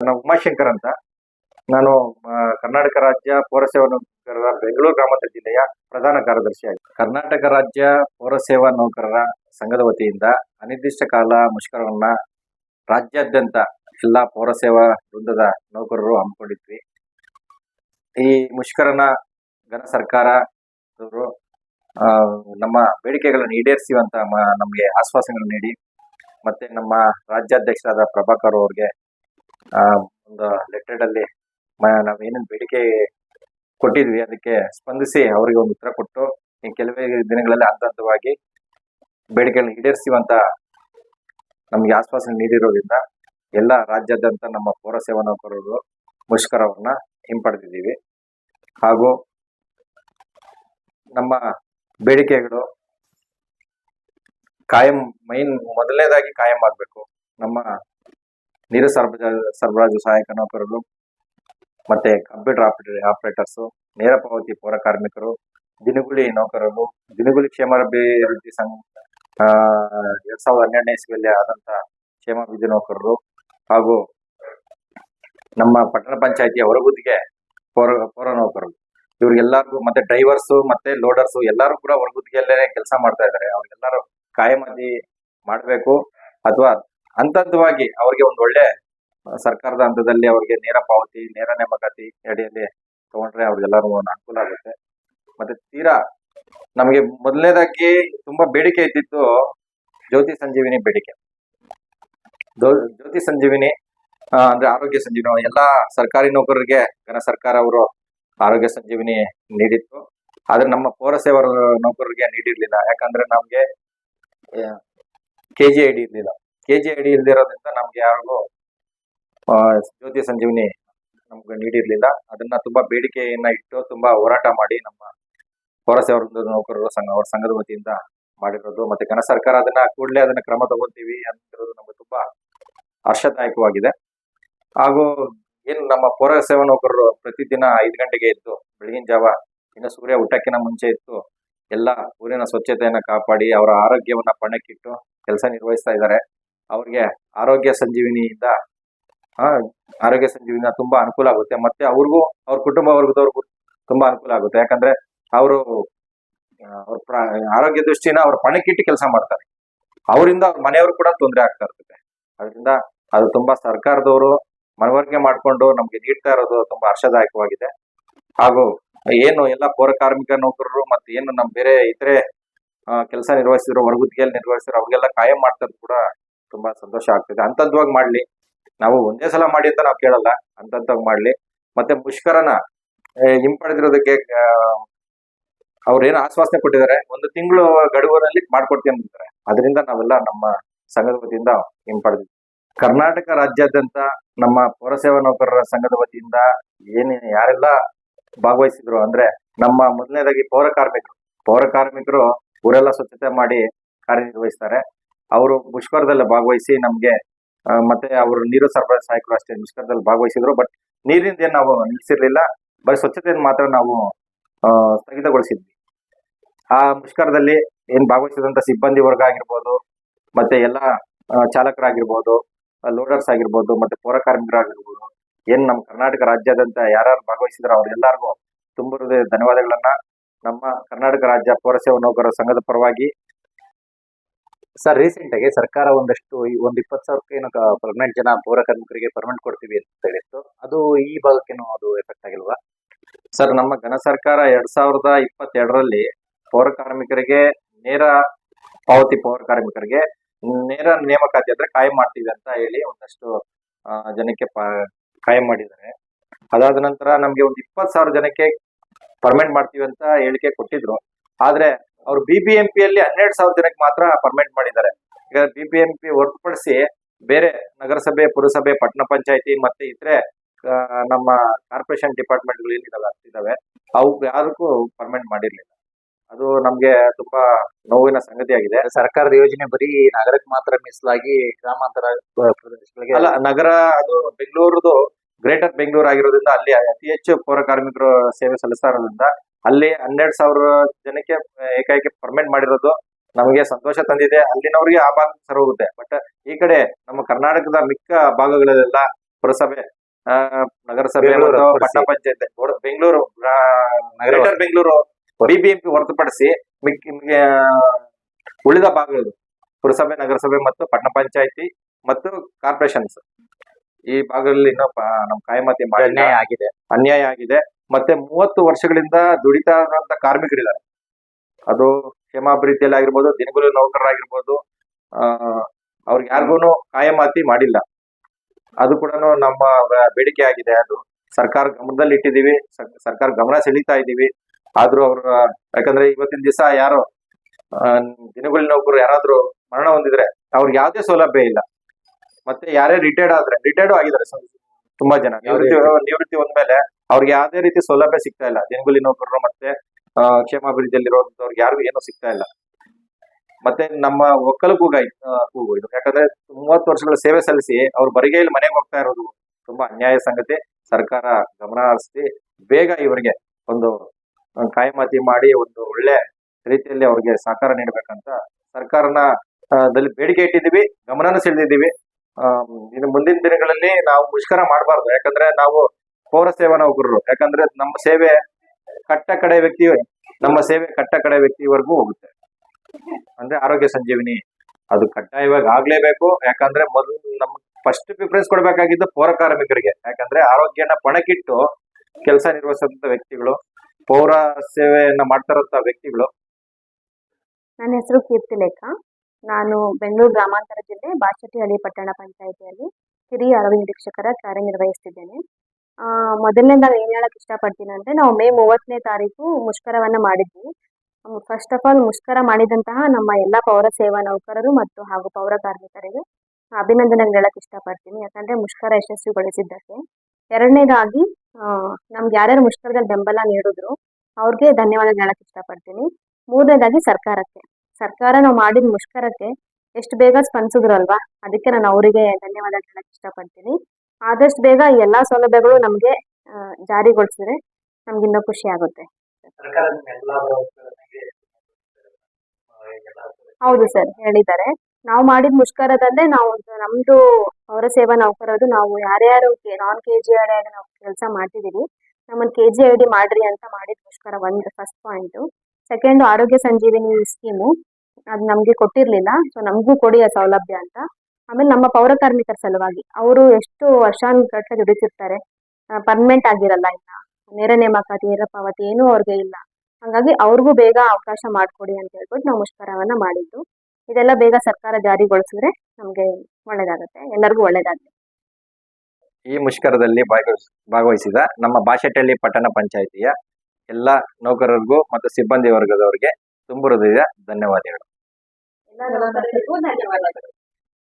ನಾನು ಉಮಾಶಂಕರ್ ಅಂತ. ನಾನು ಕರ್ನಾಟಕ ರಾಜ್ಯ ಪೌರಸೇವಾ ನೌಕರರ ಬೆಂಗಳೂರು ಗ್ರಾಮಾಂತರ ಜಿಲ್ಲೆಯ ಪ್ರಧಾನ ಕಾರ್ಯದರ್ಶಿ ಆಗಿದೆ ಕರ್ನಾಟಕ ರಾಜ್ಯ ಪೌರಸೇವಾ ನೌಕರರ ಸಂಘದ ವತಿಯಿಂದ ಅನಿರ್ದಿಷ್ಟ ಕಾಲ ಮುಷ್ಕರವನ್ನ ರಾಜ್ಯಾದ್ಯಂತ ಎಲ್ಲಾ ಪೌರಸೇವಾ ವೃಂದದ ನೌಕರರು ಹಮ್ಮಿಕೊಂಡಿದ್ವಿ. ಈ ಮುಷ್ಕರನ ಘನ ಸರ್ಕಾರ ಅವರು ಆ, ನಮ್ಮ ಬೇಡಿಕೆಗಳನ್ನು ಈಡೇರಿಸುವಂತ ನಮಗೆ ಆಶ್ವಾಸಗಳನ್ನು ನೀಡಿ ಮತ್ತೆ ನಮ್ಮ ರಾಜ್ಯಾಧ್ಯಕ್ಷರಾದ ಪ್ರಭಾಕರ್ ಅವ್ರಿಗೆ ಆ, ಒಂದು ಲೆಟರ್ ಅಲ್ಲಿ ಮ- ನಾವ್ ಏನೇನು ಬೇಡಿಕೆ ಕೊಟ್ಟಿದ್ವಿ. ಅದಕ್ಕೆ ಸ್ಪಂದಿಸಿ ಅವರಿಗೆ ಒಂದು ಉತ್ತರ ಕೊಟ್ಟು ಕೆಲವೇ ದಿನಗಳಲ್ಲಿ ಹಂತ ಹಂತವಾಗಿ ಬೇಡಿಕೆಗಳನ್ನ ಈಡೇರಿಸುವಂತ ನಮಗೆ ಆಶ್ವಾಸನೆ ನೀಡಿರೋದ್ರಿಂದ ಎಲ್ಲ ರಾಜ್ಯಾದ್ಯಂತ ನಮ್ಮ ಪೌರ ಸೇವಾ ನೌಕರರು ಮುಷ್ಕರವನ್ನ ಹಿಂಪಡೆದಿದ್ದೀವಿ. ಹಾಗೂ ನಮ್ಮ ಬೇಡಿಕೆಗಳು ಕಾಯಂ ಮೈನ್ ಮೊದಲನೇದಾಗಿ ಕಾಯಂ ಆಗಬೇಕು. ನಮ್ಮ ನೀರು ಸರಬರಾಜು ಸರಬರಾಜು ಸಹಾಯಕ ನೌಕರರು, ಮತ್ತೆ ಕಂಪ್ಯೂಟರ್ ಆಪರೇಟರ್, ಆಪರೇಟರ್ಸ್, ನೇರ ಪಾವತಿ ಪೌರ ಕಾರ್ಮಿಕರು ದಿನಗುಳಿ ನೌಕರರು ದಿನಗುಳಿ ಕ್ಷೇಮಾಭಿವೃದ್ಧಿ ಸಂಘ ಎರಡ್ ಸಾವಿರದ ಹನ್ನೆರಡನೇ ಇಸ್ವಿಯಲ್ಲಿ ಆದಂತ ಕ್ಷೇಮಾಭಿವೃದ್ಧಿ ನೌಕರರು ಹಾಗೂ ನಮ್ಮ ಪಟ್ಟಣ ಪಂಚಾಯತಿಯ ಹೊರಗುದಿಗೆ ಪೌರ ಪೌರ ನೌಕರರು. ಇವ್ರಿಗೆಲ್ಲರಿಗೂ ಮತ್ತೆ ಡ್ರೈವರ್ಸ್, ಮತ್ತೆ ಲೋಡರ್ಸ್ ಎಲ್ಲರೂ ಕೂಡ ಹೊರಗುದಿಗೆಲ್ಲೇ ಕೆಲಸ ಮಾಡ್ತಾ ಇದ್ದಾರೆ ಅವ್ರಿಗೆಲ್ಲರೂ ಕಾಯಮತಿ ಮಾಡಬೇಕು ಅಥವಾ ಹಂತವಾಗಿ ಅವ್ರಿಗೆ ಒಂದು ಒಳ್ಳೆ ಸರ್ಕಾರದ ಹಂತದಲ್ಲಿ ಅವ್ರಿಗೆ ನೇರ ಪಾವತಿ, ನೇರ ನೇಮಕಾತಿ ಅಡಿಯಲ್ಲಿ ತಗೊಂಡ್ರೆ ಅವ್ರಿಗೆಲ್ಲರೂ ಒಂದು ಅನುಕೂಲ ಆಗುತ್ತೆ. ಮತ್ತೆ ತೀರಾ ನಮಗೆ ಮೊದಲನೇದಾಗಿ ತುಂಬಾ ಬೇಡಿಕೆ ಇದ್ದಿದ್ದು ಜ್ಯೋತಿ ಸಂಜೀವಿನಿ ಬೇಡಿಕೆ. ಜ್ಯೋತಿ ಸಂಜೀವಿನಿ ಅಂದ್ರೆ ಆರೋಗ್ಯ ಸಂಜೀವಿನಿ ಎಲ್ಲಾ ಸರ್ಕಾರಿ ನೌಕರರಿಗೆ ಘನ ಸರ್ಕಾರ ಅವರು ಆರೋಗ್ಯ ಸಂಜೀವಿನಿ ನೀಡಿತ್ತು. ಆದ್ರೆ ನಮ್ಮ ಪೌರಸೇವರ ನೌಕರರಿಗೆ ನೀಡಿರ್ಲಿಲ್ಲ. ಯಾಕಂದ್ರೆ ನಮ್ಗೆ ಕೆ ಜಿ ಐ ಡಿ ಇರ್ಲಿಲ್ಲ. ಕೆ ಜಿ ಐಡಿ ಇಲ್ದಿರೋದ್ರಿಂದ ನಮ್ಗೆ ಯಾರಿಗೂ ಜ್ಯೋತಿ ಸಂಜೀವಿನಿ ನಮ್ಗೆ ನೀಡಿರ್ಲಿಲ್ಲ. ಅದನ್ನ ತುಂಬಾ ಬೇಡಿಕೆಯನ್ನ ಇಟ್ಟು ತುಂಬಾ ಹೋರಾಟ ಮಾಡಿ ನಮ್ಮ ಪೌರಸೇವಾ ನೌಕರರು, ಸಂಘ, ಅವರ ಸಂಘದ ವತಿಯಿಂದ ಮಾಡಿರೋದು. ಮತ್ತೆ ಕನ್ನಡ ಸರ್ಕಾರ ಅದನ್ನ ಕೂಡಲೇ ಅದನ್ನ ಕ್ರಮ ತಗೊಳ್ತೀವಿ ಅಂತಿರೋದು ನಮ್ಗೆ ತುಂಬಾ ಹರ್ಷದಾಯಕವಾಗಿದೆ. ಹಾಗೂ ಏನು ನಮ್ಮ ಪೌರಸೇವಾ ನೌಕರರು ಪ್ರತಿದಿನ ಐದು ಗಂಟೆಗೆ ಇತ್ತು ಬೆಳಗಿನ ಜಾವ ಇನ್ನು ಸೂರ್ಯ ಊಟಕ್ಕಿಂತ ಮುಂಚೆ ಇತ್ತು ಎಲ್ಲ ಊರಿನ ಸ್ವಚ್ಛತೆಯನ್ನ ಕಾಪಾಡಿ ಅವರ ಆರೋಗ್ಯವನ್ನ ಪಣಕ್ಕಿಟ್ಟು ಕೆಲಸ ನಿರ್ವಹಿಸ್ತಾ ಇದ್ದಾರೆ. ಅವ್ರಿಗೆ ಆರೋಗ್ಯ ಸಂಜೀವಿನಿಯಿಂದ ಆರೋಗ್ಯ ಸಂಜೀವಿನ ತುಂಬಾ ಅನುಕೂಲ ಆಗುತ್ತೆ. ಮತ್ತೆ ಅವ್ರಿಗೂ, ಅವ್ರ ಕುಟುಂಬ ವರ್ಗದವ್ರಿಗೂ ತುಂಬಾ ಅನುಕೂಲ ಆಗುತ್ತೆ. ಯಾಕಂದ್ರೆ ಅವರು ಅವ್ರ ಆರೋಗ್ಯ ದೃಷ್ಟಿನ ಅವ್ರ ಪಣಕ್ಕಿಟ್ಟು ಕೆಲಸ ಮಾಡ್ತಾರೆ. ಅವರಿಂದ ಅವ್ರ ಮನೆಯವರು ಕೂಡ ತೊಂದರೆ ಆಗ್ತಾ ಇರ್ತದೆ. ಅದರಿಂದ ಅದು ತುಂಬಾ ಸರ್ಕಾರದವರು ಮನವರಿಕೆ ಮಾಡ್ಕೊಂಡು ನಮ್ಗೆ ನೀಡ್ತಾ ಇರೋದು ತುಂಬಾ ಹರ್ಷದಾಯಕವಾಗಿದೆ. ಹಾಗೂ ಏನು ಎಲ್ಲ ಪೌರ ಕಾರ್ಮಿಕ ನೌಕರರು ಮತ್ತೆ ಏನು ನಮ್ ಬೇರೆ ಇತರೆ ಕೆಲಸ ನಿರ್ವಹಿಸಿದ್ರು ಹೊರಗುತ್ತಿಗೆಯಲ್ಲಿ ನಿರ್ವಹಿಸಿದ್ರು ಅವ್ರಿಗೆಲ್ಲ ಕಾಯಂ ಮಾಡ್ತಾ ಇರೋದು ಕೂಡ ತುಂಬಾ ಸಂತೋಷ ಆಗ್ತಿದೆ. ಅಂತಂತವಾಗಿ ಮಾಡ್ಲಿ. ನಾವು ಒಂದೇ ಸಲ ಮಾಡಿ ಅಂತ ನಾವು ಕೇಳಲ್ಲ. ಹಂತದ್ವಾಗಿ ಮಾಡ್ಲಿ. ಮತ್ತೆ ಮುಷ್ಕರನ ಹಿಂಪಡೆದಿರೋದಕ್ಕೆ ಅವ್ರೇನು ಆಶ್ವಾಸನೆ ಕೊಟ್ಟಿದ್ದಾರೆ. ಒಂದು ತಿಂಗಳು ಗಡುವರಲ್ಲಿ ಮಾಡ್ಕೊಡ್ತೀನಿ ಅಂತಾರೆ ಅದರಿಂದ ನಾವೆಲ್ಲ ನಮ್ಮ ಸಂಘದ ವತಿಯಿಂದ ಹಿಂಪಡೆದಿದ್ವಿ ಕರ್ನಾಟಕ ರಾಜ್ಯಾದ್ಯಂತ ನಮ್ಮ ಪೌರಸೇವಾ ನೌಕರರ ಸಂಘದ ವತಿಯಿಂದ ಏನೇನು ಯಾರೆಲ್ಲ ಭಾಗವಹಿಸಿದ್ರು ಅಂದ್ರೆ ನಮ್ಮ ಮೊದಲನೇದಾಗಿ ಪೌರ ಕಾರ್ಮಿಕರು. ಪೌರ ಕಾರ್ಮಿಕರು ಊರೆಲ್ಲ ಸ್ವಚ್ಛತೆ ಮಾಡಿ ಕಾರ್ಯನಿರ್ವಹಿಸ್ತಾರೆ. ಅವರು ಮುಷ್ಕರದಲ್ಲಿ ಭಾಗವಹಿಸಿ ನಮ್ಗೆ ಮತ್ತೆ ಅವರು ನೀರು ಸರಬರಾಜು ಸಹಾಯಕರು ಅಷ್ಟೇ ಮುಷ್ಕರದಲ್ಲಿ ಭಾಗವಹಿಸಿದ್ರು. ಬಟ್ ನೀರಿಂದ ಏನ್ ನಾವು ನಿಲ್ಲಿಸಿರ್ಲಿಲ್ಲ. ಬರೀ ಸ್ವಚ್ಛತೆಯನ್ನು ಮಾತ್ರ ನಾವು ಸ್ಥಗಿತಗೊಳಿಸಿದ್ವಿ. ಆ ಮುಷ್ಕರದಲ್ಲಿ ಏನ್ ಭಾಗವಹಿಸಿದಂತ ಸಿಬ್ಬಂದಿ ವರ್ಗ ಆಗಿರ್ಬೋದು, ಮತ್ತೆ ಎಲ್ಲ ಚಾಲಕರಾಗಿರ್ಬೋದು, ಲೋಡರ್ಸ್ ಆಗಿರ್ಬೋದು, ಮತ್ತೆ ಪೌರ ಕಾರ್ಮಿಕರಾಗಿರ್ಬೋದು, ಏನ್ ನಮ್ಮ ಕರ್ನಾಟಕ ರಾಜ್ಯದಂತ ಯಾರ್ಯಾರು ಭಾಗವಹಿಸಿದ್ರು ಅವ್ರೆಲ್ಲರಿಗೂ ತುಂಬ ಧನ್ಯವಾದಗಳನ್ನ. ನಮ್ಮ ಕರ್ನಾಟಕ ರಾಜ್ಯ ಪೌರಸೇವಾ ನೌಕರರ ಸಂಘದ ಪರವಾಗಿ ಸರ್ ರೀಸೆಂಟ್ ಆಗಿ ಸರ್ಕಾರ ಒಂದಷ್ಟು ಈ ಒಂದ್ ಇಪ್ಪತ್ತು ಸಾವಿರಕ್ಕೆ ಏನೋ ಪರ್ಮನೆಂಟ್ ಜನ ಪೌರ ಕಾರ್ಮಿಕರಿಗೆ ಪರ್ಮನೆಂಟ್ ಕೊಡ್ತೀವಿ ಅಂತ ಹೇಳಿತ್ತು. ಅದು ಈ ಭಾಗಕ್ಕೇನು ಅದು ಎಫೆಕ್ಟ್ ಆಗಿಲ್ವಾ? ಸರ್, ನಮ್ಮ ಘನ ಸರ್ಕಾರ ಎರಡ್ ಸಾವಿರದ ಇಪ್ಪತ್ತೆರಡರಲ್ಲಿ ಪೌರ ಕಾರ್ಮಿಕರಿಗೆ ನೇರ ಪಾವತಿ ಪೌರ ಕಾರ್ಮಿಕರಿಗೆ ನೇರ ನೇಮಕಾತಿ ಅಂದ್ರೆ ಕಾಯಂ ಮಾಡ್ತೀವಿ ಅಂತ ಹೇಳಿ ಒಂದಷ್ಟು ಜನಕ್ಕೆ ಕಾಯಂ ಮಾಡಿದ್ದಾರೆ. ಅದಾದ ನಂತರ ನಮ್ಗೆ ಒಂದು ಇಪ್ಪತ್ತು ಸಾವಿರ ಜನಕ್ಕೆ ಪರ್ಮನೆಂಟ್ ಮಾಡ್ತೀವಿ ಅಂತ ಹೇಳಿಕೆ ಕೊಟ್ಟಿದ್ರು. ಆದ್ರೆ ಅವ್ರು ಬಿ ಬಿ ಎಂ ಯಲ್ಲಿ ಹನ್ನೆರಡು ಸಾವಿರ ಜನಕ್ಕೆ ಮಾತ್ರ ಪರ್ಮಿಟ್ ಮಾಡಿದ್ದಾರೆ. ಈಗ ಬಿ ಬಿ ಎಂ ಪಿ ಹೊರತುಪಡಿಸಿ ಬೇರೆ ನಗರಸಭೆ ಪುರಸಭೆ ಪಟ್ಟಣ ಪಂಚಾಯತಿ ಮತ್ತೆ ಇತರೆ ನಮ್ಮ ಕಾರ್ಪೊರೇಷನ್ ಡಿಪಾರ್ಟ್ಮೆಂಟ್ಗಳು ಏನಿದಾವೆ ಇದಾವೆ. ಅವು ಯಾರಕ್ಕೂ ಪರ್ಮನೆಂಟ್ ಮಾಡಿರ್ಲಿಲ್ಲ. ಅದು ನಮ್ಗೆ ತುಂಬಾ ನೋವಿನ ಸಂಗತಿ ಆಗಿದೆ ಸರ್ಕಾರದ ಯೋಜನೆ ಬರೀ ನಗರಕ್ಕೆ ಮಾತ್ರ ಮೀಸಲಾಗಿ ಗ್ರಾಮಾಂತರ ಪ್ರದೇಶಗಳಿಗೆ ಅಲ್ಲ ನಗರ ಅದು ಬೆಂಗಳೂರದು ಗ್ರೇಟರ್ ಬೆಂಗಳೂರು ಆಗಿರೋದ್ರಿಂದ ಅಲ್ಲಿ ಅತಿ ಹೆಚ್ಚು ಪೌರ ಕಾರ್ಮಿಕರು ಸೇವೆ ಸಲ್ಲಿಸ್ತಾ ಇರೋದ್ರಿಂದ ಅಲ್ಲಿ ಹನ್ನೆರಡು ಸಾವಿರ ಜನಕ್ಕೆ ಏಕಾಏಕಿ ಪರ್ಮೆಂಟ್ ಮಾಡಿರೋದು ನಮಗೆ ಸಂತೋಷ ತಂದಿದೆ. ಅಲ್ಲಿನವ್ರಿಗೆ ಆ ಭಾಗ ಸರಿ ಹೋಗುತ್ತೆ. ಬಟ್ ಈ ಕಡೆ ನಮ್ಮ ಕರ್ನಾಟಕದ ಮಿಕ್ಕ ಭಾಗಗಳಲ್ಲೆಲ್ಲ ಪುರಸಭೆ ನಗರಸಭೆ ಮತ್ತು. ಪಟ್ಟಣ ಪಂಚಾಯತ್ ಬೆಂಗಳೂರು ಗ್ರೇಟರ್ ಬೆಂಗಳೂರು ಬಿಬಿಎಂಪಿ ಹೊರತುಪಡಿಸಿ ಮಿಕ್ಕ ಉಳಿದ ಭಾಗಗಳು ಪುರಸಭೆ ನಗರಸಭೆ ಮತ್ತು ಪಟ್ಟಣ ಪಂಚಾಯತಿ ಮತ್ತು ಕಾರ್ಪೊರೇಷನ್ಸ್. ಈ ಭಾಗದಲ್ಲಿ ಇನ್ನೂ ನಮ್ಮ ಕಾಯಮತಿ ಅನ್ಯಾಯ ಆಗಿದೆ. ಅನ್ಯಾಯ ಆಗಿದೆ. ಮತ್ತೆ ಮೂವತ್ತು ವರ್ಷಗಳಿಂದ ದುಡಿತಾ ಇರುವಂತ ಕಾರ್ಮಿಕರಿದ್ದಾರೆ. ಅದು ಕ್ಷೇಮಾಭಿವೃದ್ಧಿಯಲ್ಲಿ ಆಗಿರ್ಬೋದು ದಿನಗೂಲಿ ನೌಕರರಾಗಿರ್ಬೋದು ಆ ಅವ್ರಿಗೆ ಯಾರಿಗೂ ಕಾಯಮಾತಿ ಮಾಡಿಲ್ಲ. ಅದು ಕೂಡ ನಮ್ಮ ಬೇಡಿಕೆ ಆಗಿದೆ ಅದು. ಸರ್ಕಾರ ಗಮನದಲ್ಲಿ ಇಟ್ಟಿದೀವಿ ಸರ್ಕಾರ ಗಮನ ಸೆಳೀತಾ ಇದ್ದೀವಿ. ಆದ್ರೂ ಅವ್ರ ಯಾಕಂದ್ರೆ ಇವತ್ತಿನ ದಿವಸ ಯಾರು ದಿನಗೂಲಿ ನೌಕರು ಯಾರಾದ್ರೂ ಮರಣ ಹೊಂದಿದ್ರೆ ಅವ್ರಿಗೆ ಯಾವುದೇ ಸೌಲಭ್ಯ ಇಲ್ಲ. ಮತ್ತೆ ಯಾರೇ ರಿಟೈರ್ಡ್ ಆದ್ರೆ ರಿಟೈರ್ಡ್ ಆಗಿದ್ದಾರೆ ತುಂಬಾ ಜನ. ನಿವೃತ್ತಿ ನಿವೃತ್ತಿ ಹೊಂದ್ಮೇಲೆ ಅವ್ರಿಗೆ ಯಾವುದೇ ರೀತಿ ಸೌಲಭ್ಯ ಸಿಗ್ತಾ ಇಲ್ಲ. ಜನಗುಲಿ ನೌಕರರು ಮತ್ತೆ ಕ್ಷೇಮಾಭಿವೃದ್ಧಿಯಲ್ಲಿರುವಂತವ್ರಿಗೆ ಯಾರಿಗೂ ಏನೂ ಸಿಗ್ತಾ ಇಲ್ಲ. ಮತ್ತೆ ನಮ್ಮ ಒಕ್ಕಲು ಕೂಗ ಇದು ಯಾಕಂದ್ರೆ ಮೂವತ್ತು ವರ್ಷಗಳ ಸೇವೆ ಸಲ್ಲಿಸಿ ಅವ್ರು ಬರಿಗೈಲಿ ಮನೆಗೆ ಹೋಗ್ತಾ ಇರೋದು ತುಂಬಾ ಅನ್ಯಾಯ ಸಂಗತಿ. ಸರ್ಕಾರ ಗಮನ ಹರಿಸಿ ಬೇಗ ಇವರಿಗೆ ಒಂದು ಕಾಯಮಾತಿ ಮಾಡಿ ಒಂದು ಒಳ್ಳೆ ರೀತಿಯಲ್ಲಿ ಅವ್ರಿಗೆ ಸಹಕಾರ ನೀಡಬೇಕಂತ ಸರ್ಕಾರನ ದಲ್ಲಿ ಬೇಡಿಕೆ ಇಟ್ಟಿದ್ದೀವಿ, ಗಮನನ ಸೆಳೆದಿದ್ದೀವಿ. ಇನ್ನು ಮುಂದಿನ ದಿನಗಳಲ್ಲಿ ನಾವು ಮುಷ್ಕರ ಮಾಡಬಾರ್ದು. ಯಾಕಂದ್ರೆ ನಾವು ಪೌರ ಸೇವಾ ನೌಕರರು. ಯಾಕಂದ್ರೆ ನಮ್ಮ ಸೇವೆ ಕಟ್ಟ ಕಡೆ ವ್ಯಕ್ತಿ ನಮ್ಮ ಸೇವೆ ಕಟ್ಟ ಕಡೆ ವ್ಯಕ್ತಿವರೆಗೂ ಹೋಗುತ್ತೆ. ಅಂದ್ರೆ ಆರೋಗ್ಯ ಸಂಜೀವಿನಿ ಅದು ಕಡ್ಡಾಯವಾಗಿ ಆಗ್ಲೇಬೇಕು. ಯಾಕಂದ್ರೆ ಮೊದಲು ನಮ್ಗೆ ಫಸ್ಟ್ ಪ್ರಿಫರೆನ್ಸ್ ಕೊಡ್ಬೇಕಾಗಿದ್ದು ಪೌರ ಕಾರ್ಮಿಕರಿಗೆ. ಯಾಕಂದ್ರೆ ಆರೋಗ್ಯನ ಪಣಕ್ಕಿಟ್ಟು ಕೆಲಸ ನಿರ್ವಹಿಸಿದಂತ ವ್ಯಕ್ತಿಗಳು ಪೌರ ಸೇವೆಯನ್ನ ಮಾಡ್ತಾರಂತ ವ್ಯಕ್ತಿಗಳು. ನನ್ನ ಹೆಸರು ಕೀರ್ತಿ ಲೇಖ. ನಾನು ಬೆಂಗಳೂರು ಗ್ರಾಮಾಂತರ ಜಿಲ್ಲೆ ಬಾಚಟಿಹಳ್ಳಿ ಪಟ್ಟಣ ಪಂಚಾಯಿತಿಯಲ್ಲಿ ಹಿರಿಯ ಆರೋಗ್ಯ ನಿರೀಕ್ಷಕರ ಕಾರ್ಯನಿರ್ವಹಿಸ್ತಿದ್ದೇನೆ. ಆ, ಮೊದಲನೇದಾಗಿ ಏನು ಹೇಳಕ್ ಇಷ್ಟಪಡ್ತೀನಿ ಅಂದರೆ ನಾವು ಮೇ ಮೂವತ್ತನೇ ತಾರೀಕು ಮುಷ್ಕರವನ್ನು ಮಾಡಿದ್ವಿ. ಫಸ್ಟ್ ಆಫ್ ಆಲ್ ಮುಷ್ಕರ ಮಾಡಿದಂತಹ ನಮ್ಮ ಎಲ್ಲ ಪೌರ ಸೇವಾ ನೌಕರರು ಮತ್ತು ಹಾಗೂ ಪೌರ ಕಾರ್ಮಿಕರಿಗೆ ಅಭಿನಂದನೆ ಹೇಳಕ್ ಇಷ್ಟಪಡ್ತೀನಿ. ಯಾಕಂದರೆ ಮುಷ್ಕರ ಯಶಸ್ವಿಗೊಳಿಸಿದ್ದಕ್ಕೆ. ಎರಡನೇದಾಗಿ ನಮ್ಗೆ ಯಾರ್ಯಾರು ಮುಷ್ಕರದಲ್ಲಿ ಬೆಂಬಲ ನೀಡಿದ್ರು ಅವ್ರಿಗೆ ಧನ್ಯವಾದ ಹೇಳಕ್ ಇಷ್ಟಪಡ್ತೀನಿ. ಮೂರನೇದಾಗಿ ಸರ್ಕಾರಕ್ಕೆ. ಸರ್ಕಾರ ನಾವು ಮಾಡಿದ ಮುಷ್ಕರಕ್ಕೆ ಎಷ್ಟು ಬೇಗ ಸ್ಪಂದಿಸಿದ್ರು ಅಲ್ವಾ? ಅದಕ್ಕೆ ನಾನು ಅವರಿಗೆ ಧನ್ಯವಾದ ಹೇಳಕ್ ಇಷ್ಟಪಡ್ತೀನಿ. ಆದಷ್ಟು ಬೇಗ ಎಲ್ಲಾ ಸೌಲಭ್ಯಗಳು ನಮಗೆ ಜಾರಿಗೊಳಿಸಿದ್ರೆ ನಮ್ಗೆ ಇನ್ನೂ ಖುಷಿ ಆಗುತ್ತೆ. ಹೌದು ಸರ್, ಹೇಳಿದ್ದಾರೆ. ನಾವು ಮಾಡಿದ ಮುಷ್ಕರದಲ್ಲೇ ನಾವು ನಮ್ದು ಅವರ ಸೇವಾ ನೌಕರದು ನಾವು ಯಾರ್ಯಾರು ನಾನ್ ಕೆ ಜಿ ಐ ನಾವು ಕೆಲಸ ಮಾಡ್ತಿದೀವಿ ನಮ್ಮನ್ನ ಕೆ ಜಿ ಐ ಡಿ ಮಾಡ್ರಿ ಅಂತ ಮಾಡಿದ ಮುಷ್ಕರ ಒಂದು ಫಸ್ಟ್ ಪಾಯಿಂಟು ಸೆಕೆಂಡ್ ಆರೋಗ್ಯ ಸಂಜೀವಿನಿ ಸ್ಕೀಮು ಅದು ನಮಗೆ ಕೊಟ್ಟಿರಲಿಲ್ಲ. ಸೊ ನಮಗೂ ಕೊಡಿ ಆ ಸೌಲಭ್ಯ ಅಂತ. ಆಮೇಲೆ ನಮ್ಮ ಪೌರ ಕಾರ್ಮಿಕರ ಸಲುವಾಗಿ ಅವರು ಎಷ್ಟು ವರ್ಷಾನ್ ಗಟ್ಟಲೆ ದುಡಿತಿರ್ತಾರೆ ಪರ್ಮನೆಂಟ್ ಆಗಿರಲ್ಲ ಇಲ್ಲ ನೇರ ನೇಮಕಾತಿ ನೇರ ಪಾವತಿ ಏನೂ ಅವ್ರಿಗೆ ಇಲ್ಲ. ಹಾಗಾಗಿ ಅವ್ರಿಗೂ ಬೇಗ ಅವಕಾಶ ಮಾಡಿಕೊಡಿ ಅಂತ ಹೇಳ್ಬಿಟ್ಟು ನಾವು ಮುಷ್ಕರವನ್ನ ಮಾಡಿದ್ದು. ಇದೆಲ್ಲ ಬೇಗ ಸರ್ಕಾರ ಜಾರಿಗೊಳಿಸಿದ್ರೆ ನಮಗೆ ಒಳ್ಳೇದಾಗುತ್ತೆ ಎಲ್ಲರಿಗೂ ಒಳ್ಳೇದಾಗುತ್ತೆ ಈ ಮುಷ್ಕರದಲ್ಲಿ ಭಾಗವಹಿಸ್ ಭಾಗವಹಿಸಿದ ನಮ್ಮ ಬಾಶೆಟ್ಟಳ್ಳಿ ಪಟ್ಟಣ ಪಂಚಾಯಿತಿಯ ಎಲ್ಲ ನೌಕರರಿಗೂ ಮತ್ತು ಸಿಬ್ಬಂದಿ ವರ್ಗದವರಿಗೆ ತುಂಬು ಹೃದಯ ಧನ್ಯವಾದಗಳು. ಧನ್ಯವಾದಗಳು.